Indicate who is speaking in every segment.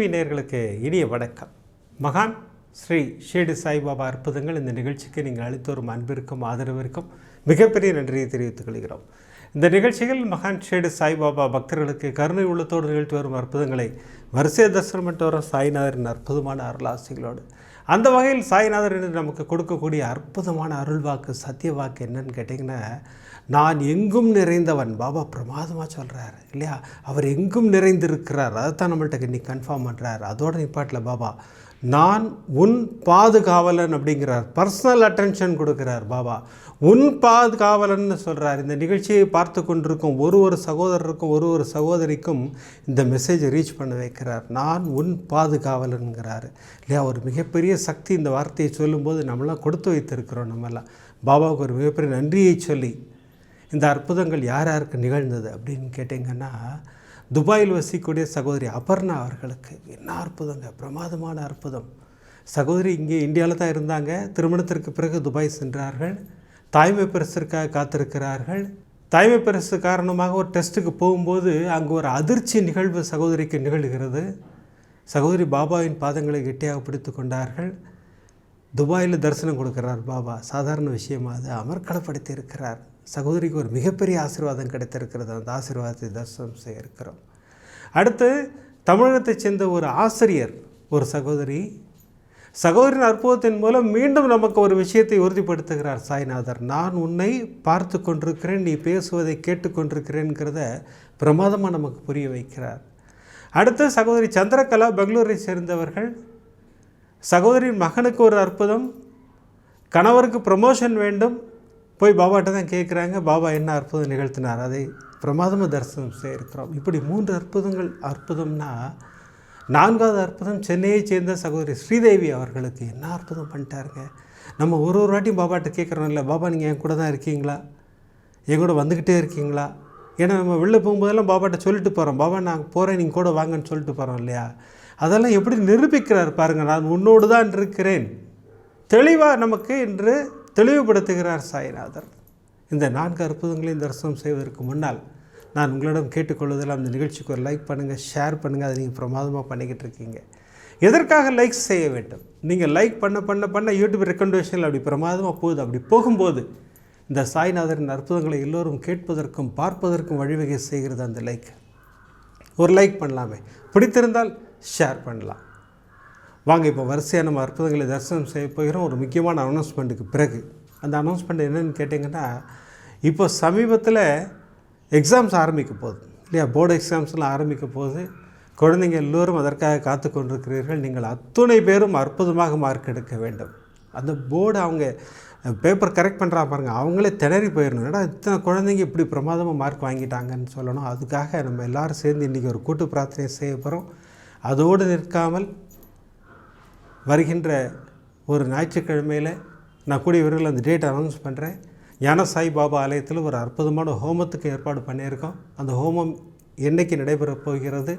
Speaker 1: TV நேர்களுக்கு இனிய வணக்கம். மகான் ஸ்ரீ ஷேடு சாய்பாபா அற்புதங்கள் இந்த நிகழ்ச்சிக்கு நீங்கள் அளித்த ஒரு அன்பிற்கும் ஆதரவிற்கும் மிகப்பெரிய நன்றியை தெரிவித்துக் கொள்கிறோம். இந்த நிகழ்ச்சியில் மகான் ஷேடு சாய்பாபா பக்தர்களுக்கு கருணை உள்ளத்தோடு நிகழ்த்தி வரும் அற்புதங்களை வரிசை தரிசனம் பெற்று வரும். சாய்நாதரின் அற்புதமான அருளாசிகளோடு. அந்த வகையில் சாய்நாதர் என்று நமக்கு கொடுக்கக்கூடிய அற்புதமான அருள்வாக்கு சத்திய வாக்கு என்னன்னு கேட்டிங்கன்னா நான் எங்கும் நிறைந்தவன். பாபா பிரமாதமாக சொல்கிறார் இல்லையா? அவர் எங்கும் நிறைந்திருக்கிறார். அதைத்தான் நம்மள்ட்ட இன்னைக்கு கன்ஃபார்ம் பண்ணுறார் அதோட நிப்பாட்டில் பாபா நான் உன் பாதுகாவலன் அப்படிங்கிறார். பர்சனல் அட்டென்ஷன் கொடுக்கிறார் பாபா. உன் பாதுகாவலன்னு சொல்கிறார் இந்த நிகழ்ச்சியை பார்த்து கொண்டிருக்கும் ஒரு ஒரு சகோதரருக்கும் ஒரு ஒரு சகோதரிக்கும் இந்த மெசேஜ் ரீச் பண்ண வைக்கிறார். நான் உன் பாதுகாவலன்கிறார். இல்லையா? ஒரு மிகப்பெரிய சக்தி இந்த வார்த்தையை சொல்லும்போது நம்மளாம் கொடுத்து வைத்திருக்கிறோம் நம்மெல்லாம். பாபாவுக்கு ஒரு மிகப்பெரிய நன்றியை சொல்லி இந்த அற்புதங்கள் யார் யாருக்கு நிகழ்ந்தது அப்படின்னு கேட்டிங்கன்னா துபாயில் வசிக்கக்கூடிய சகோதரி அபர்ணா அவர்களுக்கு. என்ன அற்புதங்க பிரமாதமான அற்புதம். சகோதரி இங்கே இந்தியாவில் தான் இருந்தாங்க. திருமணத்திற்கு பிறகு துபாய் சென்றார்கள். தாய்மை பரிசிற்காக காத்திருக்கிறார்கள். தாய்மை பரிசு காரணமாக ஒரு டெஸ்ட்டுக்கு போகும்போது அங்கே ஒரு அதிர்ச்சி நிகழ்வு சகோதரிக்கு நிகழ்கிறது. சகோதரி பாபாவின் பாதங்களை கெட்டியாக பிடித்து கொண்டார்கள். துபாயில் தரிசனம் கொடுக்கிறார் பாபா. சாதாரண விஷயமாக அது. அமர்க்களப்படுத்தி இருக்கிறார். சகோதரிக்கு ஒரு மிகப்பெரிய ஆசீர்வாதம் கிடைத்திருக்கிறது. அந்த ஆசீர்வாதத்தை தரிசனம் செய்ய இருக்கிறோம். அடுத்து தமிழகத்தைச் சேர்ந்த ஒரு ஆசிரியர் ஒரு சகோதரி. சகோதரின் அற்புதத்தின் மூலம் மீண்டும் நமக்கு ஒரு விஷயத்தை உறுதிப்படுத்துகிறார். சாய்நாதர் நான் உன்னை பார்த்து கொண்டிருக்கிறேன் நீ பேசுவதை கேட்டுக்கொண்டிருக்கிறேங்கிறத பிரமாதமாக நமக்கு புரிய வைக்கிறார். அடுத்து சகோதரி சந்திரகலா பெங்களூரை சேர்ந்தவர்கள். சகோதரின் மகனுக்கு ஒரு அற்புதம். கணவருக்கு ப்ரமோஷன் வேண்டும். போய் பாபாட்ட தான் கேட்குறாங்க பாபா என்ன அற்புதம் நிகழ்த்தினார்? அதை பிரமாதமாக தரிசனம் செய்திருக்கிறோம். இப்படி மூன்று அற்புதங்கள் அற்புதம்னா நான்காவது அற்புதம் சென்னையை சேர்ந்த சகோதரி ஸ்ரீதேவி அவர்களுக்கு என்ன அற்புதம் பண்ணிட்டாருங்க? நம்ம ஒரு ஒரு வாட்டியும் பாபாட்ட கேட்குறோம் இல்லை பாபா நீங்கள் என் கூட தான் இருக்கீங்களா? என் கூட வந்துக்கிட்டே இருக்கீங்களா? ஏன்னா நம்ம வெளில போகும்போதெல்லாம் பாபாட்ட சொல்லிட்டு போகிறோம் பாபா நான் போகிறேன் நீங்கள் கூட வாங்கன்னு சொல்லிட்டு போகிறோம் இல்லையா? அதெல்லாம் எப்படி நிரூபிக்கிறார் பாருங்கள் நான் உன்னோடு தான் இருக்கிறேன். தெளிவாக நமக்கு இன்று தெளிவுபடுத்துகிறார் சாய்நாதர். இந்த நான்கு அற்புதங்களையும் தரிசனம் செய்வதற்கு முன்னால் நான் உங்களிடம் கேட்டுக்கொள்வதில் அந்த நிகழ்ச்சிக்கு ஒரு லைக் பண்ணுங்கள் ஷேர் பண்ணுங்கள் அதை நீங்கள் பிரமாதமாக பண்ணிக்கிட்டு இருக்கீங்க. எதற்காக லைக் செய்ய வேண்டும்? நீங்கள் லைக் பண்ண பண்ண பண்ண யூடியூப் ரெக்கமெண்டேஷனில் அப்படி பிரமாதமாக போகுது. அப்படி போகும்போது இந்த சாய்நாதரின் அற்புதங்களை எல்லோரும் கேட்பதற்கும் பார்ப்பதற்கும் வழிவகை செய்கிறது அந்த லைக் ஒரு லைக் பண்ணலாமே. பிடித்திருந்தால் ஷேர் பண்ணலாம். வாங்க இப்போ வரிசையாக நம்ம அற்புதங்களை தரிசனம் செய்ய போகிறோம். ஒரு முக்கியமான அனௌன்ஸ்மெண்ட்டுக்கு பிறகு. அந்த அனௌன்ஸ்மெண்ட் என்னென்னு கேட்டிங்கன்னா இப்போ சமீபத்தில் எக்ஸாம்ஸ் ஆரம்பிக்க போகுது. இல்லையா? போர்டு எக்ஸாம்ஸ்லாம் ஆரம்பிக்க போகுது. குழந்தைங்க எல்லோரும் அதற்காக காத்து கொண்டிருக்கிறீர்கள். நீங்கள் அத்துணை பேரும் அற்புதமாக மார்க் எடுக்க வேண்டும். அந்த போர்டு அவங்க பேப்பர் கரெக்ட் பண்ணுறா பாருங்கள் அவங்களே திணறி போயிடணும். ஏன்னா இத்தனை குழந்தைங்க இப்படி பிரமாதமாக மார்க் வாங்கிட்டாங்கன்னு சொல்லணும். அதுக்காக நம்ம எல்லோரும் சேர்ந்து இன்றைக்கி ஒரு கூட்டு பிரார்த்தனை செய்ய போகிறோம் அதோடு நிற்காமல் வருகின்ற ஒரு ஞாயிற்றுக்கிழமையில் நான் கூடிய விரைவில் அந்த டேட் அனௌன்ஸ் பண்ணுறேன் ஞான சாய் பாபா ஆலயத்தில் ஒரு அற்புதமான ஹோமத்துக்கு ஏற்பாடு பண்ணியிருக்கோம். அந்த ஹோமம் என்றைக்கு நடைபெறப் போகிறது?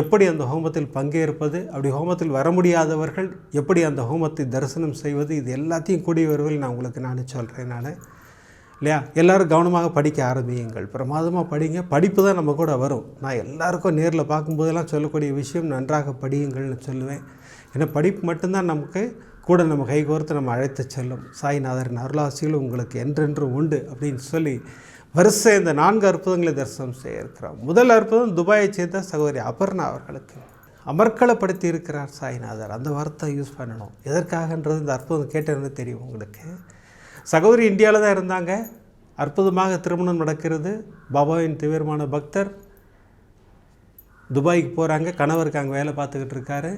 Speaker 1: எப்படி அந்த ஹோமத்தில் பங்கேற்பது? அப்படி ஹோமத்தில் வர முடியாதவர்கள் எப்படி அந்த ஹோமத்தை தரிசனம் செய்வது? இது எல்லாத்தையும் கூடிய விரைவில் நான் உங்களுக்கு நான் சொல்கிறேன் நான். இல்லையா? எல்லோரும் கவனமாக படிக்க ஆரம்பியுங்கள். பிரமாதமாக படிங்க. படிப்பு தான் நம்ம கூட வரும். நான் எல்லாருக்கும் நேரில் பார்க்கும்போதெல்லாம் சொல்லக்கூடிய விஷயம் நன்றாக படியுங்கள்னு சொல்லுவேன். ஏன்னா படிப்பு மட்டும்தான் நமக்கு கூட நம்ம கைகோர்த்து நம்ம அழைத்து செல்லும். சாய்நாதரின் அருளாசிகள் உங்களுக்கு என்றென்று உண்டு அப்படின்னு சொல்லி வரிசை இந்த நான்கு அற்புதங்களை தரிசனம் செய்ய இருக்கிறோம் முதல் அற்புதம் துபாயை சேர்ந்த சகோதரி அபர்ணா அவர்களுக்கு. அமர்க்களப்படுத்தி இருக்கிறார் சாய்நாதர். அந்த வார்த்தை யூஸ் பண்ணணும். எதற்காகன்றது இந்த அற்புதம் கேட்டதுன்னு தெரியும் உங்களுக்கு. சகோதரி இந்தியாவில் தான் இருந்தாங்க. அற்புதமாக திருமணம் நடக்கிறது. பாபாவின் தீவிரமான பக்தர். துபாய்க்கு போகிறாங்க கணவருக்கு அங்கே வேலை பார்த்துக்கிட்டு இருக்காரு.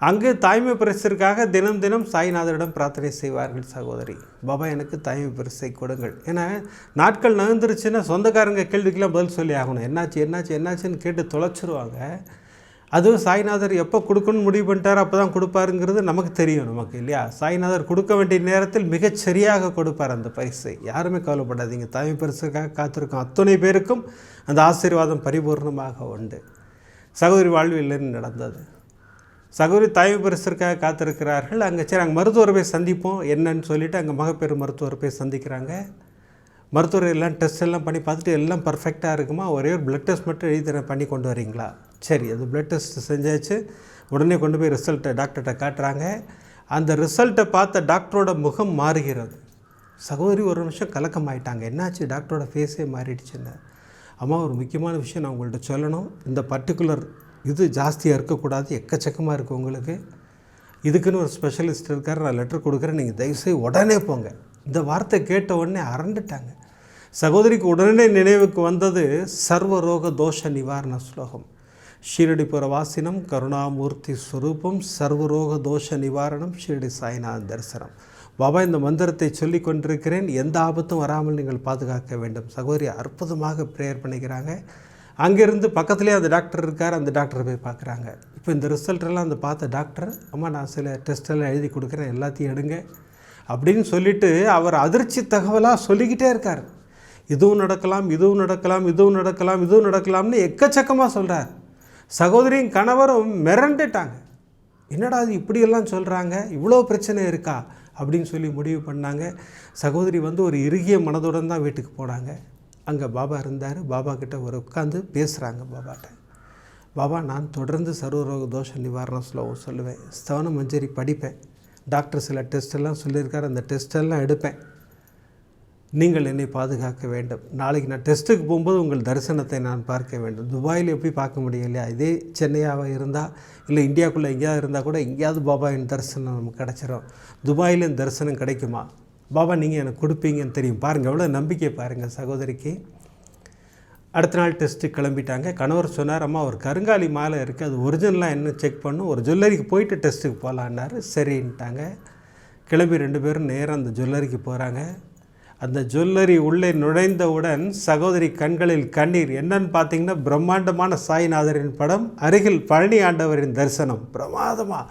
Speaker 1: அங்கு தாய்மை பரிசிற்காக தினம் தினம் சாய்நாதரிடம் பிரார்த்தனை செய்வார்கள் சகோதரி. பாபா எனக்கு தாய்மை பரிசை கொடுங்கள். ஏன்னா நாட்கள் நகர்ந்துருச்சுன்னா சொந்தக்காரங்க கேள்விக்கெல்லாம் பதில் சொல்லி ஆகணும். என்னாச்சு என்னாச்சு என்னாச்சுன்னு கேட்டு தொலைச்சிருவாங்க. அதுவும் சாய்நாதர் எப்போ கொடுக்கணும்னு முடிவு பண்ணிட்டார் அப்போ தான் கொடுப்பாருங்கிறது நமக்கு தெரியும் நமக்கு இல்லையா? சாய்நாதர் கொடுக்க வேண்டிய நேரத்தில் மிகச்சரியாக கொடுப்பார் அந்த பரிசை. யாருமே கவலைப்படாதீங்க. தாய்மை பரிசுக்காக காத்திருக்கும் அத்துணை பேருக்கும் அந்த ஆசீர்வாதம் பரிபூர்ணமாக உண்டு. சகோதரி வாழ்வில் நடந்தது? சகோதரி தாய்மை பெருசருக்காக காத்திருக்கிறார்கள். அங்கே சரி அங்கே மருத்துவரை போய் சந்திப்போம். என்னன்னு சொல்லிவிட்டு அங்கே மகப்பேறு மருத்துவரை போய் சந்திக்கிறாங்க. மருத்துவர் எல்லாம் டெஸ்ட் எல்லாம் பண்ணி பார்த்துட்டு எல்லாம் பர்ஃபெக்டாக இருக்குமா? ஒரே ஒரு பிளட் டெஸ்ட் மட்டும் எழுதி தரேன் பண்ணி கொண்டு வரீங்களா? சரி அது பிளட் டெஸ்ட் செஞ்சாச்சு. உடனே கொண்டு போய் ரிசல்ட்டை டாக்டர்கிட்ட காட்டுறாங்க. அந்த ரிசல்ட்டை பார்த்த டாக்டரோட முகம் மாறுகிறது. சகோதரி ஒரு நிமிஷம் கலக்கமாயிட்டாங்க. என்னாச்சு? டாக்டரோட ஃபேஸே மாறிடுச்சுன்னு. அம்மா ஒரு முக்கியமான விஷயம் நான் உங்கள்கிட்ட சொல்லணும். இந்த பர்டிகுலர் இது ஜாஸ்தியாக இருக்கக்கூடாது எக்கச்சக்கமாக இருக்குது உங்களுக்கு. இதுக்குன்னு ஒரு ஸ்பெஷலிஸ்ட் இருக்கார் நான் லெட்டர் கொடுக்குறேன் நீங்கள் தயவுசெய்து உடனே போங்க. இந்த வார்த்தை கேட்ட உடனே அரண்டுட்டாங்க. சகோதரிக்கு உடனே நினைவுக்கு வந்தது சர்வரோக தோஷ நிவாரண ஸ்லோகம் ஷீரடி புறவாசினம் கருணாமூர்த்தி ஸ்வரூபம் சர்வரோக தோஷ நிவாரணம் ஷீரடி சாய்நாத தரிசனம். பாபா இந்த மந்திரத்தை சொல்லி கொண்டிருக்கிறேன். எந்த ஆபத்தும் வராமல் நீங்கள் பாதுகாக்க வேண்டும். சகோதரி அற்புதமாக ப்ரேயர் பண்ணிக்கிறாங்க. அங்கேருந்து பக்கத்துலேயே அந்த டாக்டர் இருக்கார் அந்த டாக்டரை போய் பார்க்குறாங்க. இப்போ இந்த ரிசல்ட்டெல்லாம் அந்த பார்த்த டாக்டர் அம்மா நான் சில டெஸ்ட் எல்லாம் எழுதி கொடுக்குறேன் எல்லாத்தையும் எடுங்க. அப்படின்னு சொல்லிட்டு அவர் அதிர்ச்சி தகவலாக சொல்லிக்கிட்டே இருக்கார். இதுவும் நடக்கலாம் இதுவும் நடக்கலாம் இதுவும் நடக்கலாம் இதுவும் நடக்கலாம்னு எக்கச்சக்கமாக சொல்கிறார் சகோதரியும் கணவரும் மிரண்டுட்டாங்க. என்னடா அது இப்படியெல்லாம் சொல்கிறாங்க இவ்வளோ பிரச்சனை இருக்கா? அப்படின்னு சொல்லி முடிவு பண்ணாங்க. சகோதரி வந்து ஒரு இறுகிய மனதுடன் தான் வீட்டுக்கு போனாங்க. அங்கே பாபா இருந்தார். பாபா கிட்ட ஒரு உட்காந்து பேசுகிறாங்க பாபாட்ட. பாபா நான் தொடர்ந்து சர்வரோக தோஷ நிவாரண ஸ்லோகம் சொல்லுவேன். ஸ்தவன மஞ்சரி படிப்பேன். டாக்டர் சில டெஸ்ட்டெல்லாம் சொல்லியிருக்காரு. அந்த டெஸ்ட்டெல்லாம் எடுப்பேன். நீங்கள் என்னை பாதுகாக்க வேண்டும். நாளைக்கு நான் டெஸ்ட்டுக்கு போகும்போது உங்கள் தரிசனத்தை நான் பார்க்க வேண்டும். துபாயில் எப்படி பார்க்க முடியும் இல்லையா? இதே சென்னையாக இருந்தால் இல்லை இந்தியாவுக்குள்ளே எங்கேயாவது இருந்தால் கூட எங்கேயாவது பாபாவின் தரிசனம் நமக்கு கிடச்சிரும். துபாயில் தரிசனம் கிடைக்குமா? பாபா நீங்கள் எனக்கு கொடுப்பீங்கன்னு தெரியும். பாருங்கள் எவ்வளோ நம்பிக்கை பாருங்கள் சகோதரிக்கு. அடுத்த நாள் டெஸ்ட்டு கிளம்பிட்டாங்க. கணவர் சொன்னார் அம்மா ஒரு கருங்காலி மாலை இருக்குது அது ஒரிஜினலாக என்ன செக் பண்ணும்? ஒரு ஜுவல்லரிக்கு போயிட்டு டெஸ்ட்டுக்கு போகலான்னாரு சரின்ட்டாங்க. கிளம்பி ரெண்டு பேரும் நேராக அந்த ஜுவல்லரிக்கு போகிறாங்க அந்த ஜுவல்லரி உள்ளே நுழைந்தவுடன் சகோதரி கண்களில் கண்ணீர். என்னன்னு பார்த்தீங்கன்னா பிரம்மாண்டமான சாய்நாதரின் படம் அருகில் பழனி ஆண்டவரின் தரிசனம். பிரமாதமாக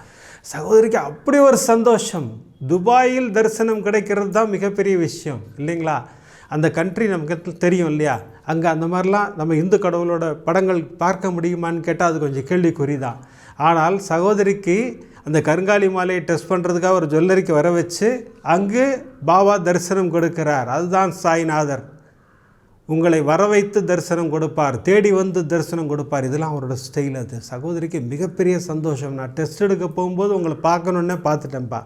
Speaker 1: சகோதரிக்கு அப்படி ஒரு சந்தோஷம். துபாயில் தரிசனம் கிடைக்கிறது தான் மிகப்பெரிய விஷயம் இல்லைங்களா? அந்த கண்ட்ரி நமக்கு தெரியும் இல்லையா? அங்கே அந்த மாதிரிலாம் நம்ம இந்து கடவுளோட படங்கள் பார்க்க முடியுமான்னு கேட்டால் அது கொஞ்சம் கேள்விக்குறி தான் ஆனால் சகோதரிக்கு அந்த கருங்காலி மாலையை டெஸ்ட் பண்ணுறதுக்காக ஒரு ஜுவல்லரிக்கு வர வச்சு அங்கு பாபா தரிசனம் கொடுக்கிறார். அதுதான் சாய்நாதர். உங்களை வர வைத்து தரிசனம் கொடுப்பார் தேடி வந்து தரிசனம் கொடுப்பார். இதெல்லாம் அவரோட ஸ்டைல் அது. சகோதரிக்கு மிகப்பெரிய சந்தோஷம். நான் டெஸ்ட் எடுக்க போகும்போது உங்களை பார்க்கணுன்னே பார்த்துட்டேன்ப்பா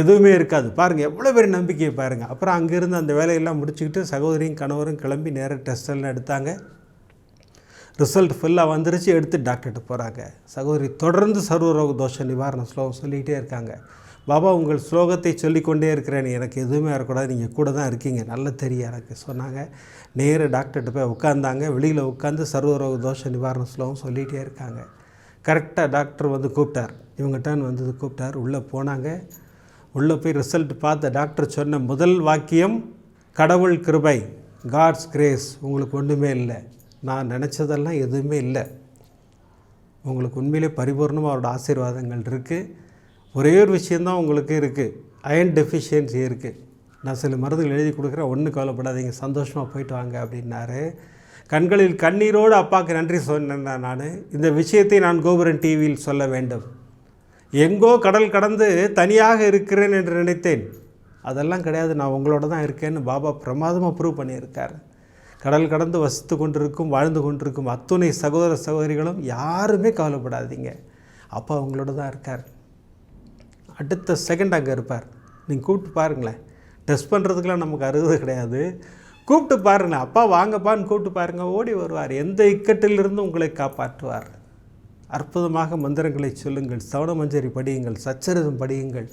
Speaker 1: எதுவுமே இருக்காது. பாருங்கள் எவ்வளோ பெரிய நம்பிக்கையை பாருங்கள் அப்புறம் அங்கேருந்து அந்த வேலையெல்லாம் முடிச்சுக்கிட்டு சகோதரியும் கணவரும் கிளம்பி நேராக டெஸ்ட் எல்லாம் எடுத்தாங்க. ரிசல்ட் ஃபுல்லாக வந்துருச்சு. எடுத்து டாக்டர்கிட்ட போகிறாங்க சகோதரி தொடர்ந்து சர்வரோக தோஷ நிவாரண ஸ்லோகம் சொல்லிக்கிட்டே இருக்காங்க. பாபா உங்கள் ஸ்லோகத்தை சொல்லிக்கொண்டே இருக்கிறேன். எனக்கு எதுவுமே வரக்கூடாது. நீங்கள் கூட தான் இருக்கீங்க. நல்ல தெரியும் எனக்கு சொன்னாங்க. நேர டாக்டர்கிட்ட போய் உட்காந்தாங்க வெளியில் உட்காந்து சர்வரோக தோஷ நிவாரண ஸ்லோகம் சொல்லிகிட்டே இருக்காங்க. கரெக்டாக டாக்டர் வந்து கூப்பிட்டார். இவங்ககிட்ட வந்து கூப்பிட்டார். உள்ளே போனாங்க. உள்ளே போய் ரிசல்ட் பார்த்த டாக்டர் சொன்ன முதல் வாக்கியம் கடவுள் கிருபை காட்ஸ் கிரேஸ் உங்களுக்கு ஒன்றுமே இல்லை. நான் நினச்சதெல்லாம் எதுவுமே இல்லை. உங்களுக்கு உண்மையிலே பரிபூர்ணமாக அவரோட ஆசீர்வாதங்கள் இருக்குது ஒரே ஒரு விஷயந்தான் உங்களுக்கு இருக்குது அயன் டெஃபிஷியன்சி இருக்குது நான் சில மருந்துகள் எழுதி கொடுக்குறேன். ஒன்றும் கவலைப்படாதீங்க. சந்தோஷமாக போயிட்டு வாங்க அப்படின்னாரு. கண்களில் கண்ணீரோடு அப்பாவுக்கு நன்றி சொன்னேன் நான் இந்த விஷயத்தை நான் கோபுரன் டிவியில் சொல்ல வேண்டும். எங்கோ கடல் கடந்து தனியாக இருக்கிறேன் என்று நினைத்தேன். அதெல்லாம் கிடையாது. நான் உங்களோட தான் இருக்கேன்னு பாபா பிரமாதமாக ப்ரூவ் பண்ணியிருக்கார். கடல் கடந்து வசித்து கொண்டிருக்கும் வாழ்ந்து கொண்டிருக்கும் அத்துணை சகோதர சகோதரிகளும் யாருமே கவலைப்படாதீங்க. அப்பா உங்களோட தான் இருக்கார். அடுத்த செகண்ட் அங்கே இருப்பார். நீங்கள் கூப்பிட்டு பாருங்களேன். டெஸ்ட் பண்ணுறதுக்கெலாம் நமக்கு அருகதை கிடையாது. கூப்பிட்டு பாருங்களேன். அப்பா வாங்கப்பான்னு கூப்பிட்டு பாருங்கள் ஓடி வருவார். எந்த இக்கட்டிலிருந்து உங்களை காப்பாற்றுவார். அற்புதமாக மந்திரங்களை சொல்லுங்கள். சவண மஞ்சரி படியுங்கள். சச்சரிதம் படியுங்கள்.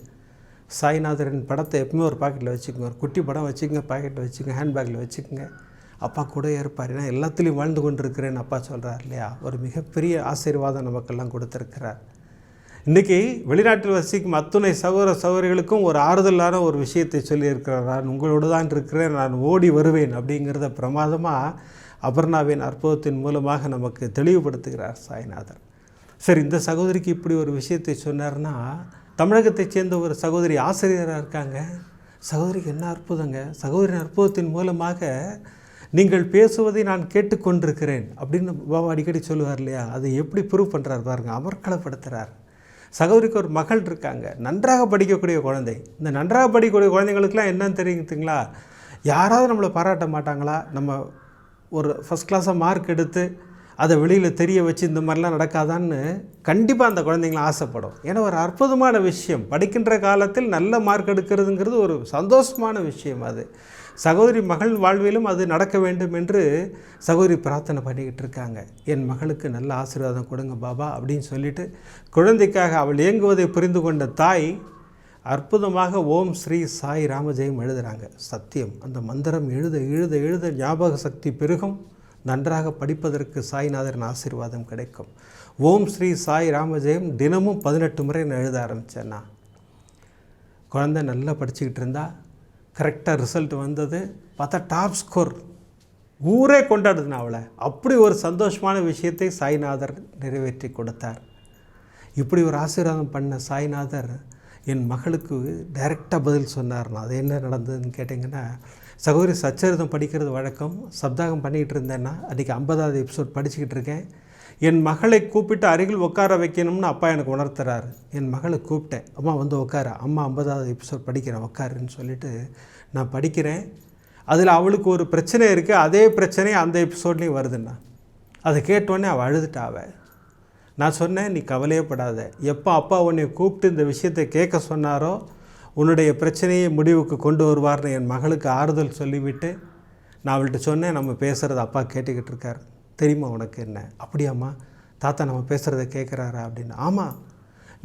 Speaker 1: சாய்நாதரின் படத்தை எப்பவுமே ஒரு பாக்கெட்டில் வச்சுக்கோங்க. ஒரு குட்டி படம் வச்சுக்கோங்க. பாக்கெட்டில் வச்சுக்கோங்க. ஹேண்ட்பேக்கில் வச்சுக்கோங்க. அப்பா கூட இருப்பார். ஏன்னா எல்லாத்துலேயும் வாழ்ந்து கொண்டிருக்கிறேன்னு அப்பா சொல்கிறார் இல்லையா? ஒரு மிகப்பெரிய ஆசீர்வாதம் நமக்கெல்லாம் கொடுத்துருக்கிறார். இன்றைக்கி வெளிநாட்டில் வசிக்கும் அத்துணை சகோதர சகோதரிகளுக்கும் ஒரு ஆறுதலான ஒரு விஷயத்தை சொல்லியிருக்கிறார். நான் உங்களோடு தான் இருக்கிறேன் நான் ஓடி வருவேன் அப்படிங்கிறத பிரமாதமாக அபர்ணாவின் அற்புதத்தின் மூலமாக நமக்கு தெளிவுபடுத்துகிறார் சாய்நாதர் சரி இந்த சகோதரிக்கு இப்படி ஒரு விஷயத்தை சொன்னார்னா தமிழகத்தைச் சேர்ந்த ஒரு சகோதரி ஆசிரியராக இருக்காங்க. சகோதரிக்கு என்ன அற்புதங்க? சகோதரின் அற்புதத்தின் மூலமாக நீங்கள் பேசுவதை நான் கேட்டுக்கொண்டிருக்கிறேன் அப்படின்னு பாபா அடிக்கடி சொல்லுவார் இல்லையா? அதை எப்படி ப்ரூவ் பண்ணுறார் பாருங்கள் அமர்க்களப்படுத்துகிறார் சகோதரிக்கு ஒரு மகள் இருக்காங்க. நன்றாக படிக்கக்கூடிய குழந்தை. இந்த நன்றாக படிக்கக்கூடிய குழந்தைங்களுக்குலாம் என்னன்னு தெரியுதுங்களா யாராவது நம்மளை பாராட்ட மாட்டாங்களா? நம்ம ஒரு ஃபஸ்ட் கிளாஸாக மார்க் எடுத்து அதை வெளியில் தெரிய வச்சு இந்த மாதிரிலாம் நடக்காதான்னு கண்டிப்பாக அந்த குழந்தைங்களும் ஆசைப்படும். ஏன்னா ஒரு அற்புதமான விஷயம். படிக்கின்ற காலத்தில் நல்ல மார்க் எடுக்கிறதுங்கிறது ஒரு சந்தோஷமான விஷயம் அது. சகோதரி மகள் வாழ்விலும் அது நடக்க வேண்டும் என்று சகோதரி பிரார்த்தனை பண்ணிக்கிட்டு இருக்காங்க. என் மகளுக்கு நல்ல ஆசீர்வாதம் கொடுங்க பாபா அப்படின்னு சொல்லிட்டு குழந்தைக்காக அவள் இயங்குவதை புரிந்து கொண்ட தாய் அற்புதமாக ஓம் ஸ்ரீ சாய் ராமஜெயம் எழுதுகிறாங்க சத்தியம். அந்த மந்திரம் எழுத எழுத எழுத ஞாபக சக்தி பெருகும். நன்றாக படிப்பதற்கு சாய்நாதரின் ஆசீர்வாதம் கிடைக்கும். ஓம் ஸ்ரீ சாய் ராமஜெயம் தினமும் பதினெட்டு முறை நான் எழுத ஆரம்பித்தேன்னா குழந்தை நல்லா படிச்சுக்கிட்டு இருந்தா கரெக்டாக ரிசல்ட் வந்தது. பார்த்தா டாப் ஸ்கோர் ஊரே கொண்டாடுதுனா அவளை. அப்படி ஒரு சந்தோஷமான விஷயத்தை சாய்நாதர் நிறைவேற்றி கொடுத்தார். இப்படி ஒரு ஆசீர்வாதம் பண்ண சாய்நாதர் என் மகளுக்கு டைரெக்டாக பதில் சொன்னார்னா அது என்ன நடந்ததுன்னு கேட்டிங்கன்னா சகோதரி சச்சரிதம் படிக்கிறது வழக்கம். சப்தாகம் பண்ணிக்கிட்டு இருந்தேன்னா அன்றைக்கி ஐம்பதாவது எபிசோட் படிச்சுக்கிட்டு இருக்கேன். என் மகளை கூப்பிட்டு அருகில் உட்கார வைக்கணும்னு அப்பா எனக்கு உணர்த்துறாரு. என் மகளை கூப்பிட்டேன். அம்மா வந்து உட்கார அம்மா ஐம்பதாவது எபிசோட் படிக்கிறேன் உட்காருன்னு சொல்லிட்டு நான் படிக்கிறேன். அதில் அவளுக்கு ஒரு பிரச்சனை இருக்குது அதே பிரச்சனை அந்த எபிசோட்லேயும் வருதுண்ணா. அதை கேட்டோடனே அவள் அழுதுட்டாவ நான் சொன்னேன் நீ கவலையப்படாத எப்போ அப்பா உன்னை கூப்பிட்டு இந்த விஷயத்தை கேட்க சொன்னாரோ உன்னுடைய பிரச்சனையை முடிவுக்கு கொண்டு வருவார்னு என் மகளுக்கு ஆறுதல் சொல்லிவிட்டு நான் அவள்கிட்ட சொன்னேன். நம்ம பேசுகிறத அப்பா கேட்டுக்கிட்டு இருக்கார். தெரியுமா உனக்கு என்ன? அப்படியாம்மா தாத்தா நம்ம பேசுகிறத கேட்குறாரா அப்படின்னு. ஆமாம்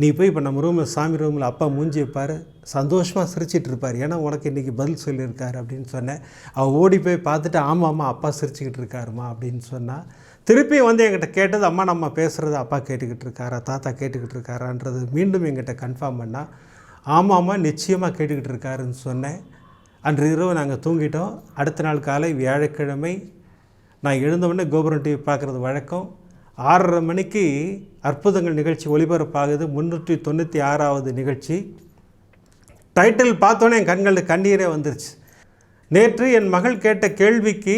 Speaker 1: நீ போய் இப்போ நம்ம ரூமில் சாமி ரூமில் அப்பா மூஞ்சி பாரு சந்தோஷமாக சிரிச்சிட்டு இருப்பார். ஏன்னா உனக்கு இன்றைக்கி பதில் சொல்லியிருக்காரு அப்படின்னு சொன்னேன். அவள் ஓடி போய் பார்த்துட்டு ஆமாம் ஆமாம் அப்பா சிரிச்சுக்கிட்டு இருக்காருமா அப்படின்னு சொன்னால் திருப்பி வந்து எங்கிட்ட கேட்டது அம்மா நம்ம பேசுகிறது அப்பா கேட்டுக்கிட்டு இருக்காரா? தாத்தா கேட்டுக்கிட்டு இருக்காரான்றது மீண்டும் எங்கிட்ட கன்ஃபார்ம் பண்ணால் ஆமாம்மா நிச்சயமாக கேட்டுக்கிட்டு இருக்காருன்னு சொன்னேன். அன்று இரவு நாங்கள் தூங்கிட்டோம். அடுத்த நாள் காலை வியாழக்கிழமை நான் எழுந்தவுடனே கோபுரம் டிவி பார்க்குறது வழக்கம். ஆறரை மணிக்கு அற்புதங்கள் நிகழ்ச்சி ஒளிபரப்பாகுது. முந்நூற்றி தொண்ணூற்றி ஆறாவது நிகழ்ச்சி. டைட்டில் பார்த்தோன்னே என் கண்களில் கண்ணீரே வந்துருச்சு. நேற்று என் மகள் கேட்ட கேள்விக்கு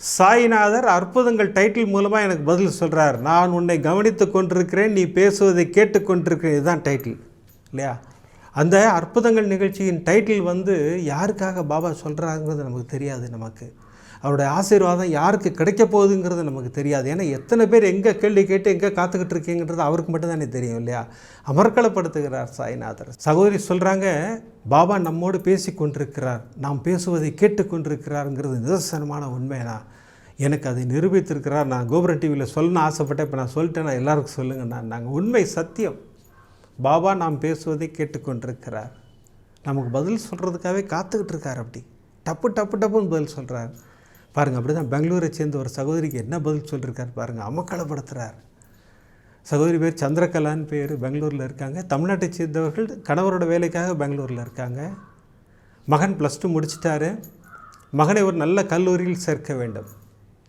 Speaker 1: சாய்நாதர் அற்புதங்கள் டைட்டில் மூலமாக எனக்கு பதில் சொல்கிறார் நான் உன்னை கவனித்து கொண்டிருக்கிறேன் நீ பேசுவதை கேட்டுக்கொண்டிருக்கிறேன் இதுதான் டைட்டில் இல்லையா? அந்த அற்புதங்கள் நிகழ்ச்சியின் டைட்டில் வந்து யாருக்காக பாபா சொல்கிறாங்கிறது நமக்கு தெரியாது நமக்கு. அவருடைய ஆசீர்வாதம் யாருக்கு கிடைக்க போகுதுங்கிறது நமக்கு தெரியாது. ஏன்னா எத்தனை பேர் எங்கே கேள்வி கேட்டு எங்கே காத்துக்கிட்டு இருக்கீங்கிறது அவருக்கு மட்டும்தானே தெரியும் இல்லையா? அமர்களப்படுத்துகிறார் சாய்நாதர். சகோதரி சொல்கிறாங்க பாபா நம்மோடு பேசி கொண்டிருக்கிறார் நாம் பேசுவதை கேட்டுக்கொண்டிருக்கிறாருங்கிறது நிதர்சனமான உண்மைனா எனக்கு அதை நிரூபித்திருக்கிறார். நான் கோபுரம் டிவியில் சொல்லணும்னு ஆசைப்பட்டேன். இப்போ நான் சொல்லிட்டேன். நான் எல்லாருக்கும் சொல்லுங்கண்ணா நாங்கள் உண்மை சத்தியம். பாபா நாம் பேசுவதை கேட்டுக்கொண்டிருக்கிறார். நமக்கு பதில் சொல்கிறதுக்காகவே காத்துக்கிட்டு இருக்கார் அப்படி. டப்பு டப்பு டப்புன்னு பதில் சொல்கிறார் பாருங்கள் அப்படி தான் பெங்களூரை சேர்ந்த ஒரு சகோதரிக்கு என்ன பதில் சொல்லியிருக்கார் பாருங்கள் அமக்களப்படுத்துகிறார் சகோதரி பேர் சந்திரகலான்னு பேர் பெங்களூரில் இருக்காங்க. தமிழ்நாட்டை சேர்ந்தவர்கள் கணவரோட வேலைக்காக பெங்களூரில் இருக்காங்க. மகன் ப்ளஸ் டூ முடிச்சிட்டாரு. மகனை ஒரு நல்ல கல்லூரியில் சேர்க்க வேண்டும்.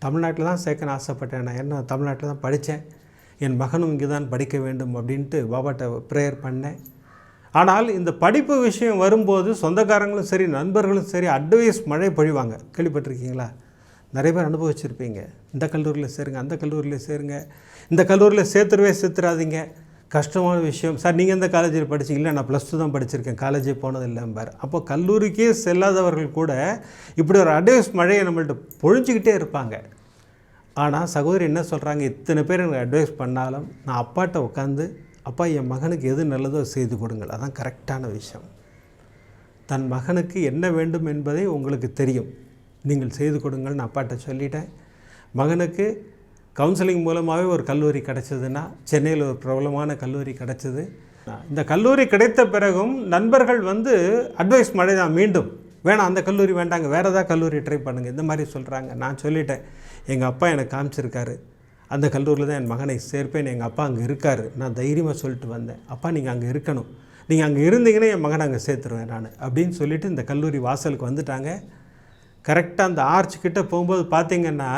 Speaker 1: தமிழ்நாட்டில் தான் சேர்க்கணும் ஆசைப்பட்டேன். நான் என்ன தமிழ்நாட்டில் தான் படித்தேன். என் மகனும் இங்கே தான் படிக்க வேண்டும் அப்படின்ட்டு பாபாட்ட ப்ரேயர் பண்ணேன். ஆனால் இந்த படிப்பு விஷயம் வரும்போது சொந்தக்காரங்களும் சரி நண்பர்களும் சரி அட்வைஸ் மழை பொழிவாங்க. கேள்விப்பட்டிருக்கீங்களா? நிறைய பேர் அனுபவிச்சிருப்பீங்க. இந்த கல்லூரியில் சேருங்க அந்த கல்லூரியில் சேருங்க. இந்த கல்லூரியில் சேர்த்துருவே சேர்த்துறாதீங்க. கஷ்டமான விஷயம். சார் நீங்கள் எந்த காலேஜில் படிச்சீங்க? இல்லை நான் ப்ளஸ் டூ தான் படிச்சிருக்கேன். காலேஜே போனதில்லைம்பார் அப்போ கல்லூரிக்கே செல்லாதவர்கள் கூட இப்படி ஒரு அட்வைஸ் மழையை நம்மள்ட்ட பொழிஞ்சிக்கிட்டே இருப்பாங்க. ஆனால் சகோதரி என்ன சொல்கிறாங்க இத்தனை பேர் எனக்கு அட்வைஸ் பண்ணாலும் நான் அப்பாட்ட உட்காந்து அப்பா என் மகனுக்கு எது நல்லதோ செய்து கொடுங்கள். அதான் கரெக்டான விஷயம். தன் மகனுக்கு என்ன வேண்டும் என்பதை உங்களுக்கு தெரியும். நீங்கள் செய்து கொடுங்கள்னு அப்பாட்ட சொல்லிட்டேன். மகனுக்கு கவுன்சிலிங் மூலமாகவே ஒரு கல்லூரி கிடச்சிதுன்னா சென்னையில் ஒரு பிரபலமான கல்லூரி கிடச்சிது. இந்த கல்லூரி கிடைத்த பிறகும் நண்பர்கள் வந்து அட்வைஸ் மழை தான் மீண்டும். வேணாம் அந்த கல்லூரி வேண்டாங்க. வேறு ஏதாவது கல்லூரி ட்ரை பண்ணுங்கள் இந்த மாதிரி சொல்கிறாங்க நான் சொல்லிட்டேன். எங்கள் அப்பா எனக்கு காமிச்சிருக்காரு. அந்த கல்லூரியில் தான் என் மகனை சேர்ப்பேன். எங்கள் அப்பா அங்கே இருக்கார். நான் தைரியமாக சொல்லிட்டு வந்தேன். அப்பா நீங்கள் அங்கே இருக்கணும். நீங்கள் அங்கே இருந்தீங்கன்னா என் மகனை அங்கே சேர்த்துருவேன் நான். அப்படின்னு சொல்லிவிட்டு இந்த கல்லூரி வாசலுக்கு வந்துட்டாங்க. கரெக்டாக அந்த ஆர்ச் கிட்டே போகும்போது பார்த்தீங்கன்னா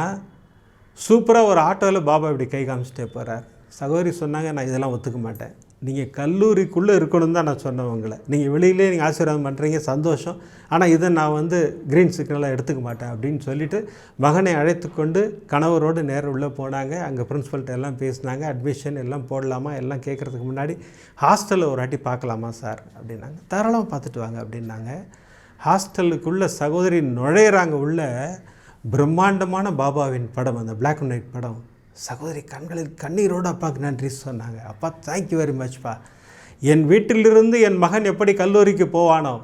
Speaker 1: சூப்பராக ஒரு ஆட்டோவில் பாபா இப்படி கை காமிச்சிட்டே போகிறார் சகோதரி சொன்னாங்க நான் இதெல்லாம் ஒத்துக்க மாட்டேன். நீங்கள் கல்லூரிக்குள்ளே இருக்கணும் தான் நான் சொன்னேன் உங்களை. நீங்கள் வெளியிலே நீங்கள் ஆசீர்வாதம் பண்ணுறீங்க சந்தோஷம். ஆனால் இதை நான் வந்து க்ரீன் சிக்னலாக எடுத்துக்க மாட்டேன் அப்படின்னு சொல்லிவிட்டு மகனை அழைத்து கொண்டு கணவரோடு நேரம் உள்ளே போனாங்க. அங்கே பிரின்ஸிபல்கிட்ட எல்லாம் பேசினாங்க. அட்மிஷன் எல்லாம் போடலாமா? எல்லாம் கேட்குறதுக்கு முன்னாடி ஹாஸ்டலில் ஒரு வாட்டி பார்க்கலாமா சார் அப்படின்னாங்க. தாராளமாக பார்த்துட்டு வாங்க அப்படின்னாங்க. ஹாஸ்டலுக்குள்ளே சகோதரி நுழையிறாங்க உள்ள பிரம்மாண்டமான பாபாவின் படம் அந்த பிளாக் அண்ட் ஒயிட் படம். சகோதரி கண்களில் கண்ணீரோடு அப்பாவுக்கு நன்றி சொன்னாங்க. அப்பா தேங்க்யூ வெரி மச்ப்பா என் வீட்டிலிருந்து என் மகன் எப்படி கல்லூரிக்கு போவானோ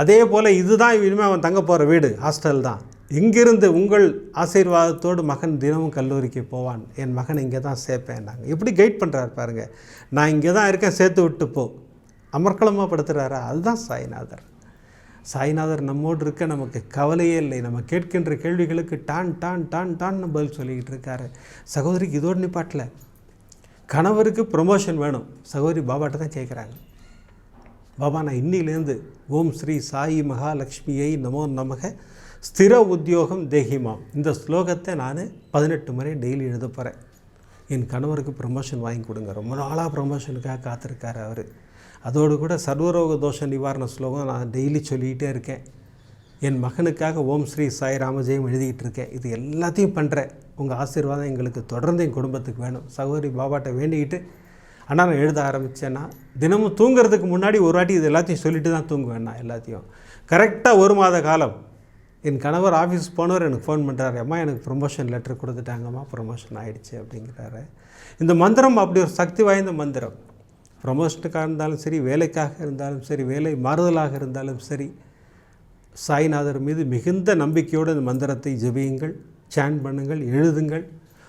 Speaker 1: அதே போல் இதுதான் இனிமேல் அவன் தங்க போகிற வீடு ஹாஸ்டல் தான். இங்கிருந்து உங்கள் ஆசீர்வாதத்தோடு மகன் தினமும் கல்லூரிக்கு போவான். என் மகன் இங்கே தான் சேர்ப்பேன் நாங்கள் எப்படி கைட் பண்ணுறாரு பாருங்கள் நான் இங்கே தான் இருக்கேன் சேர்த்து விட்டு போ. அமர்க்களமாக படுத்துகிறாரா அதுதான் சாய்நாதர். சாய்நாதர் நம்மோடு இருக்க நமக்கு கவலையே இல்லை. நம்ம கேட்கின்ற கேள்விகளுக்கு டான் டான் டான் டான்னு பதில் சொல்லிக்கிட்டு இருக்காரு. சகோதரிக்கு இதோடு நிப்பாட்டில். கணவருக்கு ப்ரொமோஷன் வேணும். சகோதரி பாபாட்ட தான் கேட்குறாங்க பாபா நான் இன்னிலேருந்து ஓம் ஸ்ரீ சாயி மகாலட்சுமியை நமோ நமக ஸ்திர உத்தியோகம் தேகிமாம் இந்த ஸ்லோகத்தை நான் பதினெட்டு முறை டெய்லி எழுத போகிறேன் என் கணவருக்கு ப்ரொமோஷன் வாங்கி கொடுங்க. ரொம்ப நாளாக ப்ரொமோஷனுக்காக காத்திருக்காரு அவர். அதோடு கூட சர்வரோக தோஷ நிவாரண ஸ்லோகம் நான் டெய்லி சொல்லிக்கிட்டே இருக்கேன். என் மகனுக்காக ஓம் ஸ்ரீ சாய் ராமஜெயம் எழுதிக்கிட்டு இருக்கேன் இது எல்லாத்தையும் பண்ணுறேன் உங்கள் ஆசீர்வாதம் எங்களுக்கு தொடர்ந்து என் குடும்பத்துக்கு வேணும். சகோதரி பாபாட்ட வேண்டிக்கிட்டு ஆனால் நான் எழுத ஆரம்பித்தேன்னா தினமும் தூங்குறதுக்கு முன்னாடி ஒரு வாட்டி இது எல்லாத்தையும் சொல்லிட்டு தான் தூங்குவேன் நான் எல்லாத்தையும். கரெக்டாக ஒரு மாத காலம் என் கணவர் ஆஃபீஸ் போனவர் எனக்கு ஃபோன் பண்ணுறாரு அம்மா எனக்கு ப்ரொமோஷன் லெட்டர் கொடுத்துட்டாங்கம்மா. ப்ரொமோஷன் ஆகிடுச்சு அப்படிங்கிறாரு. இந்த மந்திரம் அப்படி ஒரு சக்தி வாய்ந்த மந்திரம். ப்ரமோஷனுக்காக இருந்தாலும் சரி வேலைக்காக இருந்தாலும் சரி வேலை மாறுதலாக இருந்தாலும் சரி சாய்நாதர் மீது மிகுந்த நம்பிக்கையோடு இந்த மந்திரத்தை ஜெபியுங்கள் சேன் பண்ணுங்கள் எழுதுங்கள்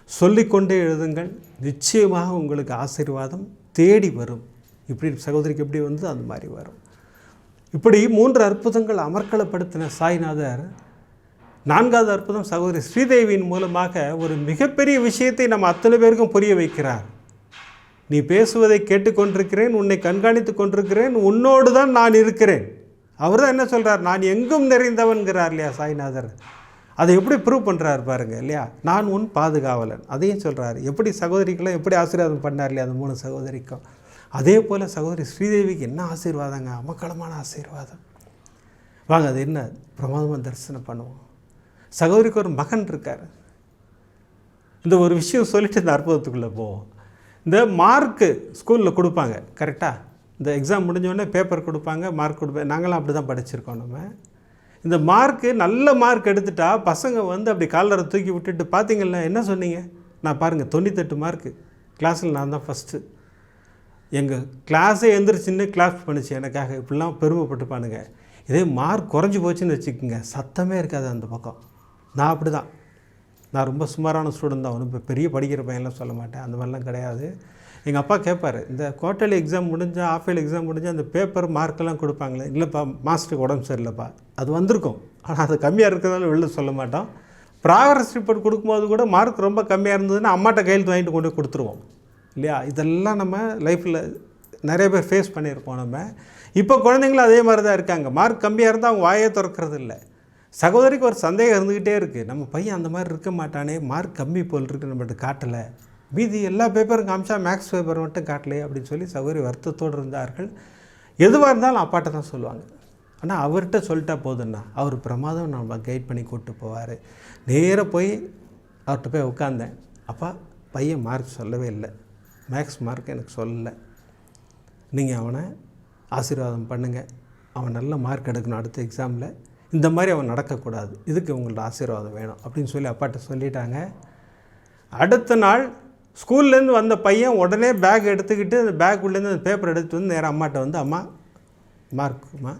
Speaker 1: சொல்லிக்கொண்டே எழுதுங்கள். நிச்சயமாக உங்களுக்கு ஆசீர்வாதம் தேடி வரும். இப்படி சகோதரிக்கு எப்படி வந்து அந்த மாதிரி வரும். இப்படி மூன்று அற்புதங்கள் அமர்க்களப்படுத்தின சாய்நாதர் நான்காவது அற்புதம் சகோதரி ஸ்ரீதேவியின் மூலமாக ஒரு மிகப்பெரிய விஷயத்தை நம்ம அத்தனை பேருக்கும் புரிய வைக்கிறார். நீ பேசுவதை கேட்டுக்கொண்டிருக்கிறேன் உன்னை கண்காணித்து கொண்டிருக்கிறேன் உன்னோடு தான் நான் இருக்கிறேன். அவர் தான் என்ன சொல்கிறார் நான் எங்கும் நிறைந்தவன்கிறார் இல்லையா சாய்நாதர்? அதை எப்படி ப்ரூவ் பண்ணுறாரு பாருங்க இல்லையா? நான் உன் பாதுகாவலன். அதையும் சொல்கிறார் எப்படி சகோதரிக்கெல்லாம் எப்படி ஆசீர்வாதம் பண்ணார் இல்லையா அந்த மூணு சகோதரிக்கும்? அதே போல் சகோதரி ஸ்ரீதேவிக்கு என்ன ஆசீர்வாதங்க? அமக்களமான ஆசீர்வாதம். வாங்க அது என்ன? பிரமாதமாக தரிசனம் பண்ணுவோம். சகோதரிக்கு ஒரு மகன் இருக்கார். இந்த ஒரு விஷயம் சொல்லிட்டு இந்த அற்புதத்துக்குள்ளே போவோம். இந்த மார்க்கு ஸ்கூலில் கொடுப்பாங்க கரெக்டாக இந்த எக்ஸாம் முடிஞ்சோடனே பேப்பர் கொடுப்பாங்க மார்க் கொடுப்பாங்க நாங்களாம் அப்படி தான் படிச்சிருக்கோம் நம்ம. இந்த மார்க்கு நல்ல மார்க் எடுத்துட்டா பசங்க வந்து அப்படி காலரை தூக்கி விட்டுட்டு பார்த்தீங்களா என்ன சொன்னீங்க? நான் பாருங்கள் தொண்ணூத்தெட்டு மார்க்கு கிளாஸில் நான் தான் ஃபஸ்ட்டு எங்கள் கிளாஸே எழுந்திரிச்சின்னு கிளாஸ் பண்ணுச்சு எனக்காக. இப்படிலாம் பெருமைப்பட்டுப்பானுங்க. இதே மார்க் குறைஞ்சி போச்சுன்னு வச்சுக்கோங்க சத்தமே இருக்காது அந்த பக்கம். நான் அப்படி தான் நான் ரொம்ப சுமாரான ஸ்டூடெண்ட் தான். ஒன்றும் இப்போ பெரிய படிக்கிற பையன்லாம் சொல்ல மாட்டேன். அந்த மாதிரிலாம் கிடையாது. எங்கள் அப்பா கேட்பார் இந்த குவார்ட்டர்லி எக்ஸாம் முடிஞ்சால் ஆஃப் இயர்லி எக்ஸாம் முடிஞ்சால் அந்த பேப்பர் மார்க்கெல்லாம் கொடுப்பாங்களே. இல்லைப்பா மாஸ்டருக்கு உடம்பு சரியில்லைப்பா. அது வந்திருக்கும். ஆனால் அது கம்மியாக இருக்கிறதால வெளில சொல்ல மாட்டோம் ப்ராக்ரஸ் ரிப்போர்ட் கொடுக்கும்போது கூட மார்க் ரொம்ப கம்மியாக இருந்ததுன்னா அம்மாட்ட கையெழுத்து வாங்கிட்டு கொண்டு போய் கொடுத்துருவோம். இல்லையா? இதெல்லாம் நம்ம லைஃப்பில் நிறைய பேர் ஃபேஸ் பண்ணியிருப்போம் நம்ம. இப்போ குழந்தைங்களும் அதே மாதிரி தான் இருக்காங்க. மார்க் கம்மியாக இருந்தால் அவங்க வாயே திறக்கிறது இல்லை சகோதரிக்கு ஒரு சந்தேகம் இருந்துக்கிட்டே இருக்குது நம்ம பையன் அந்த மாதிரி இருக்க மாட்டானே மார்க் கம்மி போல் இருக்கு நம்மகிட்ட காட்டலை. மீதி எல்லா பேப்பரும் காமிச்சா மேக்ஸ் பேப்பர் மட்டும் காட்டலையே அப்படின்னு சொல்லி சகோதரி வருத்தத்தோடு இருந்தார்கள். எதுவாக இருந்தாலும் அப்பாட்ட தான் சொல்லுவாங்க. ஆனால் அவர்கிட்ட சொல்லிட்டா போதுண்ணா அவர் பிரமாதம் நம்ம கைட் பண்ணி கூப்பிட்டு போவார். நேராக போய் அவர்கிட்ட போய் உட்காந்தேன் அப்பா பையன் மார்க் சொல்லவே இல்லை. மேக்ஸ் மார்க் எனக்கு சொல்லலை. நீங்கள் அவனை ஆசீர்வாதம் பண்ணுங்கள் அவன் நல்ல மார்க் எடுக்கணும் அடுத்த எக்ஸாமில் இந்த மாதிரி அவன் நடக்கக்கூடாது. இதுக்கு உங்களோட ஆசீர்வாதம் வேணும் அப்படின்னு சொல்லி அப்பாட்ட சொல்லிட்டாங்க. அடுத்த நாள் ஸ்கூல்லேருந்து வந்த பையன் உடனே பேக் எடுத்துக்கிட்டு அந்த பேக் உள்ளேருந்து அந்த பேப்பர் எடுத்து வந்து நேராக அம்மாட்ட வந்து அம்மா மார்க்குமா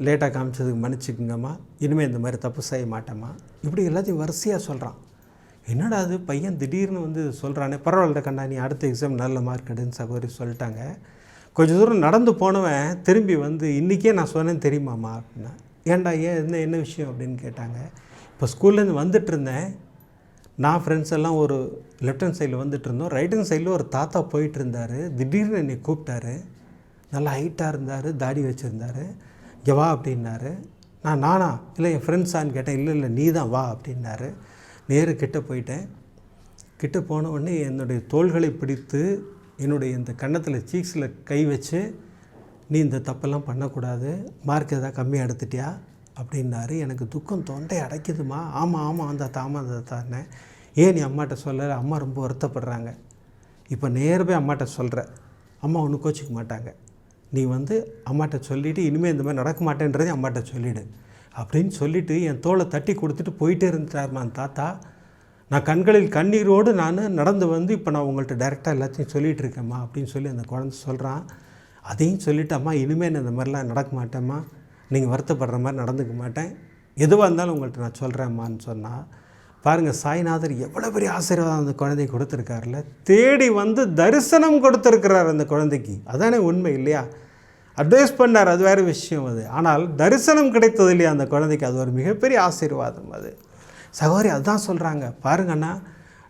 Speaker 1: லேட்டாக காமிச்சதுக்கு மன்னிச்சுக்குங்கம்மா. இனிமேல் இந்த மாதிரி தப்பு செய்ய மாட்டேம்மா. இப்படி எல்லாத்தையும் வரிசையாக சொல்கிறான் என்னடா அது பையன் திடீர்னு வந்து சொல்கிறானே பரவாயில்ல கண்ணா நீ அடுத்த எக்ஸாம் நல்ல மார்க் எடுன்னு சகோதரி சொல்லிட்டாங்க. கொஞ்சம் தூரம் நடந்து போனவன் திரும்பி வந்து இன்றைக்கே நான் சொன்னேன் தெரியுமாம்மா? அப்படின்னா ஏன்டா ஏன் என்ன என்ன விஷயம் அப்படின்னு கேட்டாங்க. இப்போ ஸ்கூல்லேருந்து வந்துட்டு இருந்தேன். நான் ஃப்ரெண்ட்ஸ் எல்லாம் ஒரு லெஃப்ட் ஹேண்ட் சைடில் வந்துட்டு இருந்தோம். ரைட் ஹேண்ட் சைடில் ஒரு தாத்தா போயிட்டு இருந்தார். திடீர்னு என்னை கூப்பிட்டாரு. நல்லா ஹைட்டாக இருந்தார் தாடி வச்சுருந்தாரு. இங்கே வா அப்படின்னாரு. நான் நானா இல்லை என் ஃப்ரெண்ட்ஸான்னு கேட்டேன். இல்லை இல்லை நீ தான் வா அப்படின்னாரு. நேரு கிட்ட போயிட்டேன். கிட்ட போன உடனே என்னுடைய தோள்களை பிடித்து என்னுடைய இந்த கன்னத்தில் சீக்ஸில் கை வச்சு நீ இந்த தப்பெல்லாம் பண்ணக்கூடாது மார்க் எதாவது கம்மியாக எடுத்துட்டியா? அப்படின்னாரு. எனக்கு துக்கம் தொண்டை அடைக்குதுமா. ஆமாம் ஆமாம் அந்த தாமா அந்த தானே ஏன் நீ அம்மாட்ட சொல்லலை? அம்மா ரொம்ப வருத்தப்படுறாங்க. இப்போ நேர அம்மாட்ட சொல்கிற அம்மா ஒன்றும் கோச்சிக்க மாட்டாங்க. நீ வந்து அம்மாட்ட சொல்லிவிட்டு இனிமேல் இந்த மாதிரி நடக்க மாட்டேன்றதையும் அம்மாட்ட சொல்லிவிடு அப்படின்னு சொல்லிவிட்டு என் தோலை தட்டி கொடுத்துட்டு போயிட்டே இருந்துட்டார்மா தாத்தா. நான் கண்களில் கண்ணீரோடு நான் நடந்து வந்து இப்போ நான் உங்கள்கிட்ட டைரெக்டாக எல்லாத்தையும் சொல்லிகிட்டு இருக்கேம்மா அப்படின்னு சொல்லி அந்த குழந்தை சொல்கிறான் அதையும் சொல்லிட்டம்மா இனிமேல் நான் இந்த மாதிரிலாம் நடக்க மாட்டேம்மா. நீங்கள் வருத்தப்படுற மாதிரி நடந்துக்க மாட்டேன். எதுவாக இருந்தாலும் உங்கள்கிட்ட நான் சொல்கிறேம்மான்னு சொன்னால் பாருங்கள் சாய்நாதர் எவ்வளோ பெரிய ஆசீர்வாதம் அந்த குழந்தைக்கு கொடுத்துருக்காருல தேடி வந்து தரிசனம் கொடுத்துருக்கிறார் அந்த குழந்தைக்கு. அதானே உண்மை இல்லையா? அட்வைஸ் பண்ணார் அது வேறு விஷயம் அது. ஆனால் தரிசனம் கிடைத்தது இல்லையா அந்த குழந்தைக்கு? அது ஒரு மிகப்பெரிய ஆசீர்வாதம் அது. சகோதரி அதுதான் சொல்கிறாங்க பாருங்கன்னா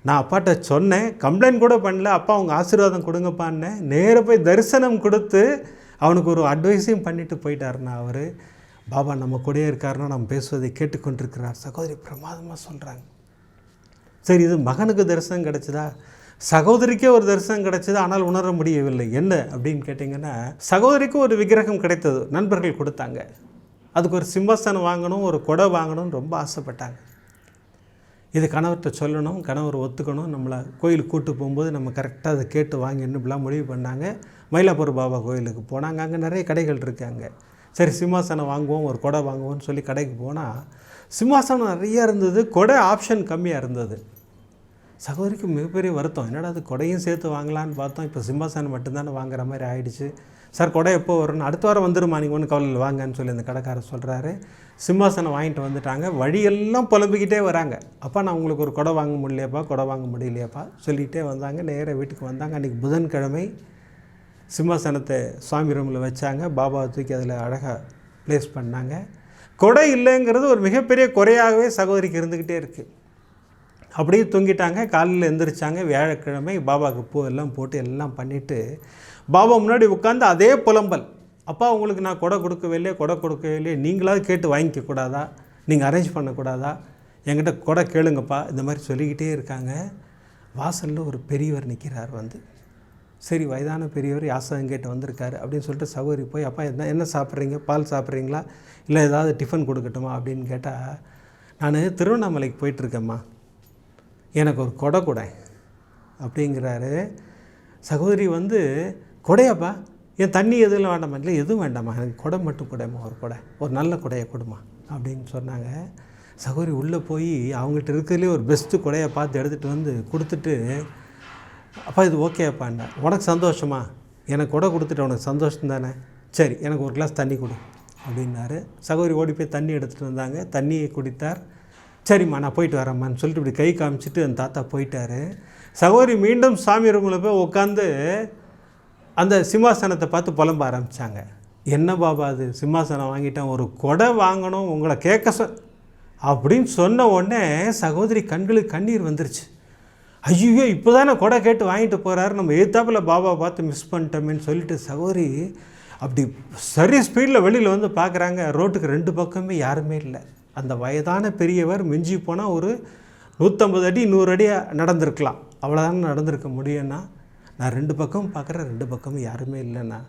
Speaker 1: நான் அப்பாட்ட சொன்னேன் கம்ப்ளைண்ட் கூட பண்ணல அப்பா அவங்க ஆசீர்வாதம் கொடுங்கப்பான்னு. நேராக போய் தரிசனம் கொடுத்து அவனுக்கு ஒரு அட்வைஸையும் பண்ணிட்டு போயிட்டாருண்ணா அவர். பாபா நம்ம கூடயே இருக்காருன்னா நம்ம பேசுவதை கேட்டுக்கொண்டிருக்கிறார். சகோதரி பிரமாதமாக சொல்கிறாங்க சரி இது மகனுக்கு தரிசனம் கிடச்சிதா? சகோதரிக்கே ஒரு தரிசனம் கிடைச்சது ஆனால் உணர முடியவில்லை. என்ன அப்படின்னு கேட்டிங்கன்னா சகோதரிக்கு ஒரு விக்கிரகம் கிடைத்தது. நண்பர்கள் கொடுத்தாங்க. அதுக்கு ஒரு சிம்மாசனம் வாங்கணும் ஒரு கொடை வாங்கணும்னு ரொம்ப ஆசைப்பட்டாங்க. இது கணவர்கிட்ட சொல்லணும் கணவர் ஒத்துக்கணும். நம்மளை கோயிலுக்கு கூட்டு போகும்போது நம்ம கரெக்டாக அதை கேட்டு வாங்கிடணும் இப்படிலாம் முடிவு பண்ணாங்க. மயிலாப்பூர் பாபா கோயிலுக்கு போனாங்க. அங்கே நிறைய கடைகள் இருக்காங்க சரி சிம்மாசனம் வாங்குவோம் ஒரு கொடை வாங்குவோம்னு சொல்லி கடைக்கு போனால் சிம்மாசனம் நிறையா இருந்தது கொடை ஆப்ஷன் கம்மியாக இருந்தது. சகோதரிக்கு மிகப்பெரிய வருத்தம். என்னடா அது கொடையும் சேர்த்து வாங்கலான்னு பார்த்தோம். இப்போ சிம்மாசனம் மட்டும்தானே வாங்குற மாதிரி ஆயிடுச்சு. சார் கொடை எப்போ வரும்னு? அடுத்த வாரம் வந்துருமா நீங்கள் ஒன்று கவலையில் வாங்கன்னு சொல்லி அந்த கடைக்காரர் சொல்கிறாரு சிம்மாசனம் வாங்கிட்டு வந்துட்டாங்க. வழியெல்லாம் புலம்பிக்கிட்டே வராங்க. அப்பா நான் உங்களுக்கு ஒரு கொடை வாங்க முடியலையாப்பா? கொடை வாங்க முடியலையாப்பா? சொல்லிகிட்டே வந்தாங்க. நேராக வீட்டுக்கு வந்தாங்க. அன்றைக்கி புதன்கிழமை சிம்மாசனத்தை சுவாமி ரூமில் வச்சாங்க. பாபாவை தூக்கி அதில் அழகாக ப்ளேஸ் பண்ணாங்க. கொடை இல்லைங்கிறது ஒரு மிகப்பெரிய குறையாகவே சகோதரிக்கு இருந்துக்கிட்டே இருக்குது அப்படியே தூங்கிட்டாங்க காலையில் எழுந்திரிச்சாங்க வியாழக்கிழமை பாபாவுக்கு பூ எல்லாம் போட்டு எல்லாம் பண்ணிவிட்டு பாபா முன்னாடி உட்காந்து அதே புலம்பல். அப்பா உங்களுக்கு நான் கொடை கொடுக்கவே இல்லையே கொடை கொடுக்கவில்லையே நீங்களாவது கேட்டு வாங்கிக்க கூடாதா? நீங்கள் அரேஞ்ச் பண்ணக்கூடாதா என்கிட்ட கொடை கேளுங்கப்பா இந்த மாதிரி சொல்லிக்கிட்டே இருக்காங்க. வாசலில் ஒரு பெரியவர் நிற்கிறார் வந்து. சரி வயதான பெரியவர் யாசகம் கேட்டு வந்திருக்காரு? அப்படின்னு சொல்லிட்டு சகோதரி போய் அப்பா என்ன என்ன சாப்பிட்றீங்க? பால் சாப்பிட்றீங்களா? இல்லை ஏதாவது டிஃபன் கொடுக்கட்டுமா? அப்படின்னு கேட்டால் நான் திருவண்ணாமலைக்கு போயிட்டுருக்கேம்மா எனக்கு ஒரு கொடை கொடை அப்படிங்கிறாரு. சகோதரி வந்து கொடையாப்பா என் தண்ணி எதுவும் வேண்டாமா? இல்லை எதுவும் வேண்டாமா? எனக்கு கொடை மட்டும் கொடைமா ஒரு கொடை ஒரு நல்ல கொடையை கொடுமா அப்படின்னு சொன்னாங்க. சகோதரி உள்ளே போய் அவங்ககிட்ட இருக்கிறதுலே ஒரு பெஸ்ட்டு கொடையை பார்த்து எடுத்துகிட்டு வந்து கொடுத்துட்டு அப்பா இது ஓகேப்பாண்டா உனக்கு சந்தோஷமா? எனக்கு கொடை கொடுத்துட்டு உனக்கு சந்தோஷம் தானே? சரி எனக்கு ஒரு கிளாஸ் தண்ணி கொடு அப்படின்னாரு. சகோதரி ஓடி போய் தண்ணி எடுத்துகிட்டு வந்தாங்க. தண்ணியை குடித்தார். சரிம்மா நான் போயிட்டு வரேம்மான்னு சொல்லிட்டு இப்படி கை காமிச்சிட்டு அந்த தாத்தா போயிட்டாரு. சகோதரி மீண்டும் சாமி ரூமில் போய் உட்காந்து அந்த சிம்மாசனத்தை பார்த்து புலம்ப ஆரம்பித்தாங்க என்ன பாபா அது? சிம்மாசனம் வாங்கிட்டேன் ஒரு கொடை வாங்கணும் உங்களை கேட்க சொ அப்படின்னு சொன்ன உடனே சகோதரி கண்களுக்கு கண்ணீர் வந்துருச்சு. ஐயோ இப்போ தானே கொடை கேட்டு வாங்கிட்டு போகிறாரு நம்ம எதிர்த்தாப்பில் பாபா பார்த்து மிஸ் பண்ணிட்டோமேன்னு சொல்லிட்டு சகோதரி அப்படி சரி ஸ்பீடில் வெளியில் வந்து பார்க்குறாங்க ரோட்டுக்கு ரெண்டு பக்கமே யாருமே இல்லை. அந்த வயதான பெரியவர் மிஞ்சி போனால் ஒரு நூற்றம்பது அடி நூறு அடி நடந்திருக்கலாம். அவ்வளோதானே நடந்திருக்க முடியும்னா? நான் ரெண்டு பக்கமும் பார்க்குறேன் ரெண்டு பக்கமும் யாருமே இல்லைண்ணா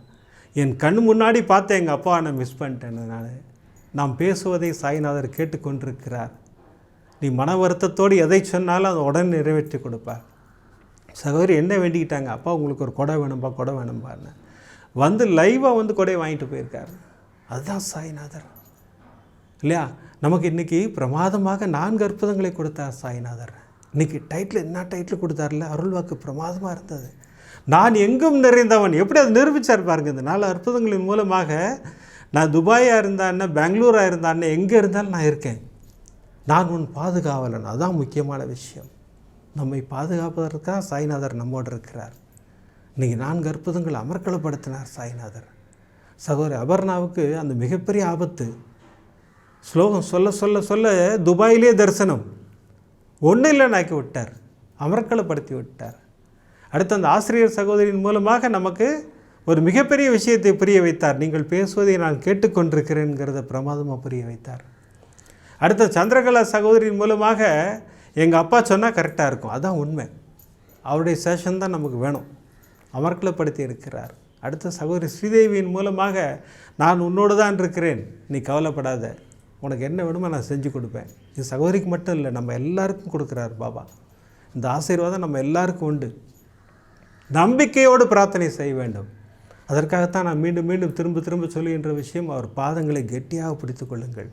Speaker 1: என் கண் முன்னாடி பார்த்தேன் எங்கள் அப்பா நான் மிஸ் பண்ணிட்டேன் நான். நாம் பேசுவதை சாய்நாதர் கேட்டுக்கொண்டிருக்கிறார். நீ மன வருத்தத்தோடு எதை சொன்னாலும் அதை உடனே நிறைவேற்றி கொடுப்பார். சகோதரி என்ன வேண்டிக்கிட்டாங்க? அப்பா உங்களுக்கு ஒரு கொடை வேணும்பா கொடை வேணும்பான்னு வந்து லைவாக வந்து கொடையை வாங்கிட்டு போயிருக்காரு. அதுதான் சாய்நாதர். இல்லையா? நமக்கு இன்றைக்கி பிரமாதமாக நான்கு அற்புதங்களை கொடுத்தார் சாய்நாதர். இன்றைக்கி டைட்டில் என்ன டைட்டில் கொடுத்தார்ல? அருள்வாக்கு பிரமாதமாக இருந்தது. நான் எங்கும் நிறைந்தவன். எப்படி அதை நிரூபித்தார் பாருங்க இந்த நாலு அற்புதங்களின் மூலமாக நான் துபாயாக இருந்தான்னு பெங்களூராக இருந்தான்னு எங்கே இருந்தாலும் நான் இருக்கேன். நான் உன் பாதுகாவலன். அதுதான் முக்கியமான விஷயம். நம்மை பாதுகாப்பதற்காக சாய்நாதர் நம்மோடு இருக்கிறார். இன்றைக்கி நான்கு அற்புதங்கள் அமர்க்களப்படுத்தினார் சாய்நாதர். சகோதரி அபர்ணாவுக்கு அந்த மிகப்பெரிய ஆபத்து. ஸ்லோகம் சொல்ல சொல்ல சொல்ல துபாயிலே தரிசனம். ஒன்றும் இல்லைனாக்கி விட்டார். அமர்க்களப்படுத்தி விட்டார். அடுத்து அந்த ஆசிரியர் சகோதரியின் மூலமாக நமக்கு ஒரு மிகப்பெரிய விஷயத்தை புரிய வைத்தார். நீங்கள் பேசுவதை நான் கேட்டுக்கொண்டிருக்கிறேங்கிறத பிரமாதமாக புரிய வைத்தார். அடுத்த சந்திரகலா சகோதரியின் மூலமாக எங்கள் அப்பா சொன்னால் கரெக்டாக இருக்கும். அதுதான் உண்மை. அவருடைய சேஷன் தான் நமக்கு வேணும். அமர்க்கலப்படுத்தி இருக்கிறார். அடுத்த சகோதரி ஸ்ரீதேவியின் மூலமாக நான் உன்னோடு தான் இருக்கிறேன். நீ கவலைப்படாத. உனக்கு என்ன வேணுமோ நான் செஞ்சு கொடுப்பேன். இது சகோதரிக்கு மட்டும் இல்லை நம்ம எல்லாருக்கும் கொடுக்குறார் பாபா. இந்த ஆசீர்வாதம் நம்ம எல்லாருக்கும் உண்டு. நம்பிக்கையோடு பிரார்த்தனை செய்ய வேண்டும். அதற்காகத்தான் நான் மீண்டும் மீண்டும் திரும்ப திரும்ப சொல்லுகின்ற விஷயம் அவர் பாதங்களை கெட்டியாக பிடித்து கொள்ளுங்கள்.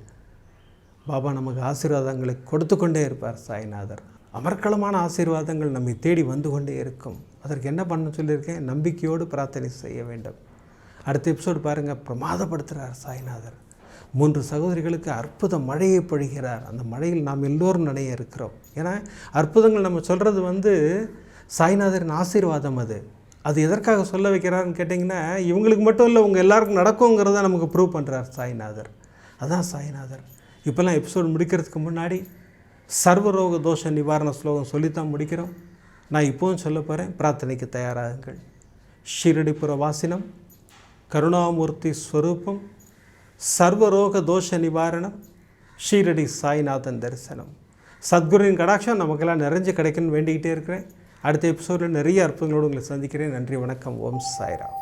Speaker 1: பாபா நமக்கு ஆசீர்வாதங்களை கொடுத்து கொண்டே இருப்பார் சாய்நாதர். அமர்க்களமான ஆசீர்வாதங்கள் நம்மை தேடி வந்து கொண்டே இருக்கும். அதற்கு என்ன பண்ண சொல்லியிருக்கேன்? நம்பிக்கையோடு பிரார்த்தனை செய்ய வேண்டும். அடுத்த எபிசோடு பாருங்கள் பிரமாதப்படுத்துகிறார் சாய்நாதர். மூன்று சகோதரிகளுக்கு அற்புத மழையை பொழிகிறார். அந்த மழையில் நாம் எல்லோரும் நனைய இருக்கிறோம். ஏன்னா அற்புதங்கள் நம்ம சொல்கிறது வந்து சாய்நாதரின் ஆசீர்வாதம் அது. அது எதற்காக சொல்ல வைக்கிறாருன்னு கேட்டிங்கன்னா இவங்களுக்கு மட்டும் இல்லை உங்கள் எல்லாருக்கும் நடக்குங்கிறத நமக்கு ப்ரூவ் பண்ணுறார் சாய்நாதர். அதான் சாய்நாதர். இப்போல்லாம் எபிசோட் முடிக்கிறதுக்கு முன்னாடி சர்வரோக தோஷ நிவாரண ஸ்லோகம் சொல்லித்தான் முடிக்கிறோம். நான் இப்போவும் சொல்ல போகிறேன் பிரார்த்தனைக்கு தயாராகுங்கள். ஷீரடிபுர வாசினம் கருணாமூர்த்தி ஸ்வரூபம் சர்வரோக தோஷ நிவாரணம் ஷீரடி சாய்நாதன் தரிசனம். சத்குருவின் கடாட்சம் நமக்கெல்லாம் நிறைஞ்சு கிடைக்குன்னு வேண்டிக்கிட்டே இருக்கிறேன். அடுத்த எபிசோடில் நிறைய அற்புதங்களோடு உங்களை சந்திக்கிறேன். நன்றி வணக்கம். ஓம் சாய்ராம்.